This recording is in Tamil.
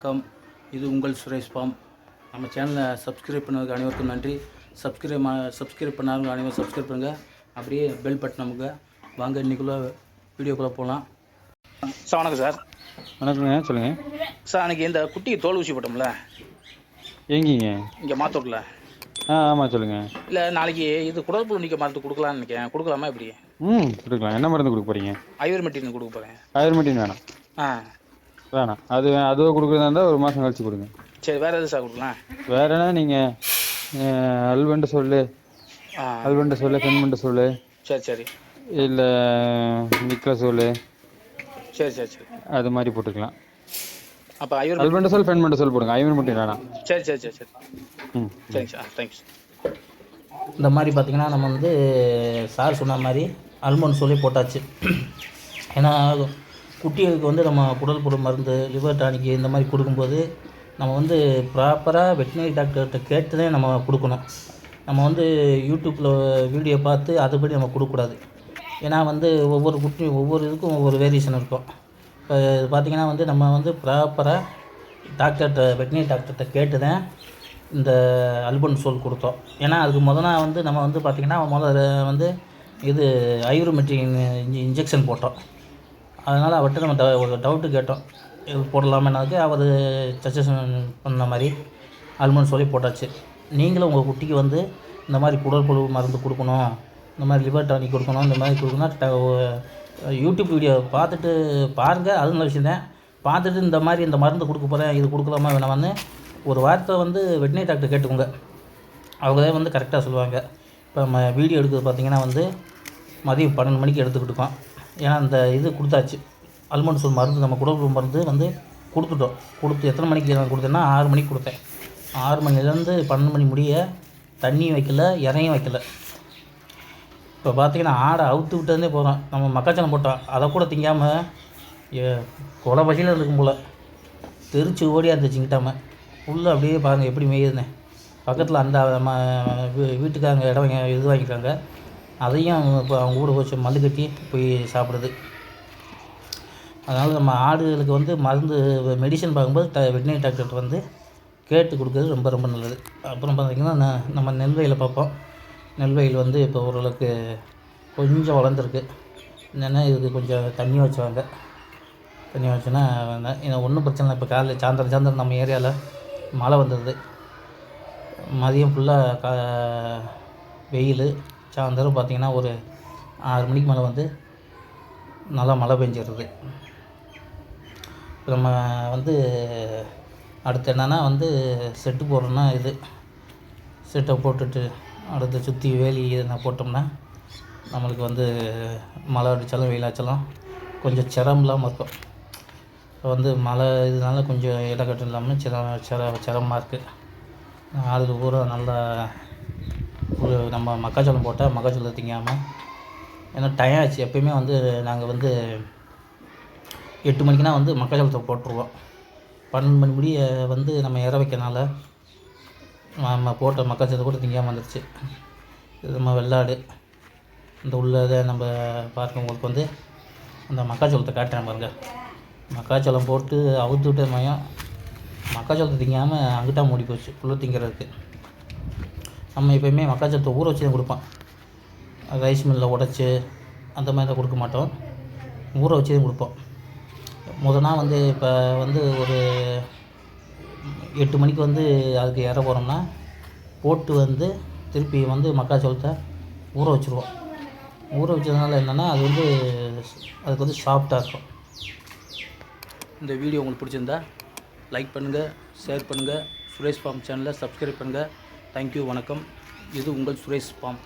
வணக்கம். இது உங்கள் சுரேஷ் பாம். நம்ம சேனலை சப்ஸ்கிரைப் பண்ணதுக்கு அனைவருக்கும் நன்றி. சப்ஸ்கிரைப் சப்ஸ்கிரைப் பண்ணாதவங்க அனைவரும் சப்ஸ்கிரைப் பண்ணுங்கள் அப்படியே பெல் பட்டன் நமக்கு வாங்க இன்றைக்குள்ளே வீடியோக்குள்ளே போகலாம் சார் வணக்கம் சார். வணக்கங்க சொல்லுங்கள் சார் அன்றைக்கி இந்த குட்டிக்கு தோல் ஊசி போட்டோம்ல? எங்கேங்க? இங்கே மாத்தூரில். ஆ ஆமாம் சொல்லுங்கள் இல்லை நாளைக்கு இது குடற்புழு நீக்க மருந்து கொடுக்கலான்னு நினைக்கிறேன். கொடுக்கலாமா எப்படி? ம் கொடுக்கலாம். என்ன மருந்து கொடுக்க போகிறீங்க ஐவர்மெட்டின் கொடுக்க போகிறேன் ஆயுர்மெட்டின் வேணாம். ஆ. வேணாம். அது அதுவோ கொடுக்குறதா இருந்தால் ஒரு மாதம் கழிச்சு கொடுங்க. சரி வேறு எது சார் கொடுக்கலாம்? வேற என்ன நீங்கள் அல்வெண்டு சொல்லு. ஆ. அல்வெண்டு சொல்லு பெண்மண்டு சொல்லு. சரி சரி. இல்லை நிக்கல சொல்லு. சரி சரி சரி. அது மாதிரி போட்டுக்கலாம். அப்போ ஐவர் அல்வெண்டு சொல் பெண்மண்டு சொல் போடுங்க. ஐவர்மெட்டின் வேணாம். சரி சரி சரி சரி. ம் சரிங்க சார். தேங்க்ஸ் இந்த மாதிரி பார்த்திங்கன்னா நம்ம வந்து சார் சொன்ன மாதிரி அல்மோன் சொல்லி போட்டாச்சு. ஏன்னா குட்டிகளுக்கு வந்து நம்ம குடல் புழு மருந்து லிவர் டானிக்கு இந்த மாதிரி கொடுக்கும்போது நம்ம வந்து ப்ராப்பராக வெட்டினரி டாக்டர்கிட்ட கேட்டு தான் நம்ம கொடுக்கணும். நம்ம வந்து யூடியூப்பில் வீடியோ பார்த்து அதுபடி நம்ம கொடுக்கக்கூடாது. ஏன்னா வந்து ஒவ்வொரு குட்டியும் ஒவ்வொரு இதுக்கும் ஒவ்வொரு வேரியேஷன் இருக்கும். இப்போ இது பார்த்திங்கன்னா வந்து நம்ம வந்து ப்ராப்பராக டாக்டர்கிட்ட வெட்டினரி டாக்டர்கிட்ட கேட்டு தான் இந்த அல்பன் சோல் கொடுத்தோம். ஏன்னா அதுக்கு முதல்ல வந்து நம்ம வந்து பார்த்திங்கன்னா முதல்ல வந்து இது ஐரோமெட்ரிக் இன்ஜி இன்ஜெக்ஷன் போட்டோம். அதனால் அவர்கிட்ட நம்ம ட- ஒரு டவுட்டு கேட்டோம். இது போடலாமேனாக்கு அவர் சஜஷன் பண்ண மாதிரி அல்மண்ட் சொல்லி போட்டாச்சு. நீங்களும் உங்கள் குட்டிக்கு வந்து இந்த மாதிரி குடற்புழு மருந்து கொடுக்கணும் இந்த மாதிரி லிவர் டானிக் கொடுக்கணும் இந்த மாதிரி கொடுக்கணும் ட- யூடியூப் வீடியோ பார்த்துட்டு பாருங்கள் அது நல்ல விஷயம் தான். பார்த்துட்டு இந்த மாதிரி இந்த மருந்து கொடுக்க போகிறேன் இது கொடுக்கலாமா வேணாமான்னு ஒரு வார்த்தை வந்து வெட்டினரி டாக்டர் கேட்டுக்கோங்க. அவங்க தான் வந்து கரெக்டாக சொல்லுவாங்க. இப்போ நம்ம வீடியோ எடுக்கிறது பார்த்திங்கன்னா வந்து மதியம் பன்னெண்டு மணிக்கு எடுத்துக்கிட்டுக்கோம் ஏன்னா அந்த இது கொடுத்தாச்சு. அல்மண்ட் சோல் மருந்து நம்ம குடல் மருந்து வந்து கொடுத்துட்டோம். கொடுத்து எத்தனை மணிக்கு நான் கொடுத்தேன்னா ஆறு மணிக்கு கொடுத்தேன். ஆறு மணிலேருந்து பன்னெண்டு மணி முடிய தண்ணியும் வைக்கல இறையும் வைக்கல. இப்போ பார்த்தீங்கன்னா ஆடை அவுத்து விட்டதே போகிறோம் நம்ம மக்காச்சலம் போட்டோம். அதை கூட திங்காமல் கொலை பசியில் இருக்கும் போல். தெரிச்சு ஓடியாக இருந்துச்சு கிட்டாம ஃபுல்லாக அப்படியே பாருங்கள் எப்படி மேயுதுன்னு. பக்கத்தில் அந்த வீ- வீட்டுக்காரங்க இடம் இது வாங்கிக்கிறாங்க. அதையும் இப்போ அவங்க கூட வச்சு மல்லு கட்டி போய் சாப்பிடுது அதனால் நம்ம ஆடுகளுக்கு வந்து மருந்து மெடிசன் பார்க்கும்போது ட வெட்டினரி டாக்டர்கிட்ட வந்து கேட்டு கொடுக்குறது ரொம்ப ரொம்ப நல்லது. அப்புறம் பார்த்திங்கன்னா ந- நம்ம நெல்வயலில் பார்ப்போம். நெல்வயல் வந்து இப்போ ஓரளவுக்கு கொஞ்சம் வளர்ந்துருக்கு. என்னென்னா இதுக்கு கொஞ்சம் தண்ணி வச்சுவாங்க. தண்ணி வச்சோன்னா ஒன்றும் பிரச்சனை இல்லை. இப்போ காலையில் சாயந்தரம் சாயந்தரம் நம்ம ஏரியாவில் மழை வந்துடுது மதியம் ஃபுல்லாக கா வெயில் சாயந்தரம் பார்த்திங்கன்னா ஒரு ஆறு மணிக்கு மேலே வந்து நல்லா மழை பெஞ்சிடுது இப்போ நம்ம வந்து அடுத்து என்னென்னா வந்து செட்டு போடுறோன்னா இது. செட்டை போட்டுட்டு அடுத்து சுற்றி வேலி இதெல்லாம் போட்டோம்னா நம்மளுக்கு வந்து மழை அடித்தாலும் வெயிலாச்சாலும் கொஞ்சம் சிரம் இல்லாமல் இருக்கும். இப்போ வந்து மழை இதனால கொஞ்சம் இடக்கட்டம் இல்லாமல் சிர சிர சிரமமாக இருக்குது ஆளுக்கு பூரா நல்லா நம்ம மக்காச்சோளம் போட்டால் மக்காச்சோளம் திங்காமல் ஏன்னா டயம் ஆச்சு. எப்பயுமே வந்து நாங்கள் வந்து எட்டு மணிக்குனா வந்து மக்காச்சோளத்தை போட்டுருவோம். பன்னெண்டு மணி முடிய வந்து நம்ம இற வைக்கனால நம்ம போட்ட மக்காச்சோளத்தை கூட திங்காமல் வந்துடுச்சு இது நம்ம வெள்ளாடு. இந்த உள்ளதை நம்ம பார்க்கும்போது வந்து அந்த மக்காச்சோளத்தை காட்டுறேன் பாருங்கள் மக்காச்சோளம் போட்டு அவுத்து விட்ட மயம் மக்காச்சோளத்தை திங்காமல் அங்கிட்டா மூடி போச்சு புல்லு திங்கிறதுக்கு. நம்ம எப்பயுமே மக்காச்சோளத்தை ஊற வச்சு தான் கொடுப்போம் ரைஸ் மில்லில் உடச்சி அந்த மாதிரி தான் கொடுக்க மாட்டோம். ஊற வச்சு தான் கொடுப்போம். முதல் நாள் வந்து இப்போ வந்து ஒரு எட்டு மணிக்கு வந்து அதுக்கு இற போகிறோம்னா போட்டு வந்து திருப்பி வந்து மக்காச்சோளத்தை ஊற வச்சுருவோம். ஊற வச்சதுனால என்னென்னா அது வந்து அதுக்கு வந்து சாஃப்டாக இருக்கும். இந்த வீடியோ உங்களுக்கு பிடிச்சிருந்தா லைக் பண்ணுங்கள் ஷேர் பண்ணுங்கள் சுரேஷ் ஃபார்ம் சேனலை சப்ஸ்கிரைப் பண்ணுங்கள் தேங்க்யூ வணக்கம். இது உங்கள் சுரேஷ் ஃபார்ம்